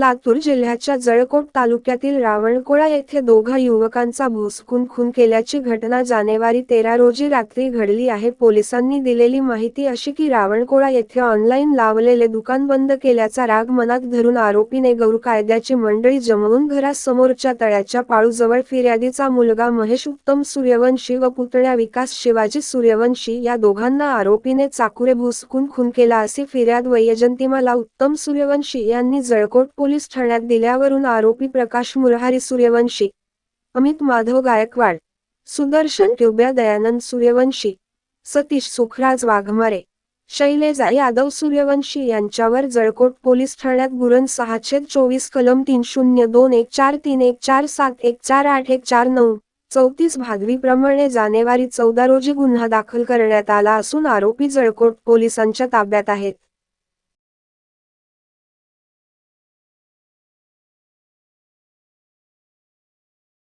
लातूर जिल्ह्याच्या जळकोट तालुक्यातील रावणकोळा येथे दोघा युवकांचा भोसकून खून केल्याची घटना जानेवारी तेरा रोजी रात्री घडली आहे. पोलिसांनी दिलेली माहिती अशी की रावणकोळा येथे ऑनलाईन लावलेले दुकान बंद केल्याचा राग मनात धरून आरोपीने गौर कायद्याची मंडळी जमवून घरासमोरच्या तळ्याच्या पाळूजवळ फिर्यादीचा मुलगा महेश उत्तम सूर्यवंशी व पुतण्या विकास शिवाजी सूर्यवंशी या दोघांना आरोपीने चाकुरे भुसकून खून केला अशी फिर्याद वैजंतीमाला उत्तम सूर्यवंशी यांनी जळकोट पोलीस ठाण्यात दिल्यावरून आरोपी प्रकाश मुरहारी सूर्यवंशी अमित माधव गायकवाड सुदर्शन ट्युब्या दयानंद सूर्यवंशी सतीश सुखराज वाघमारे शैलेजा यादव सूर्यवंशी यांच्यावर जळकोट पोलीस ठाण्यात गुरण सहाशे चोवीस कलम तीन शून्य दोन एक चार तीन एक चार सात एक चार आठ एक चार नऊ चौतीस भादवीप्रमाणे जानेवारी चौदा रोजी गुन्हा दाखल करण्यात आला असून आरोपी जळकोट पोलिसांच्या ताब्यात आहेत.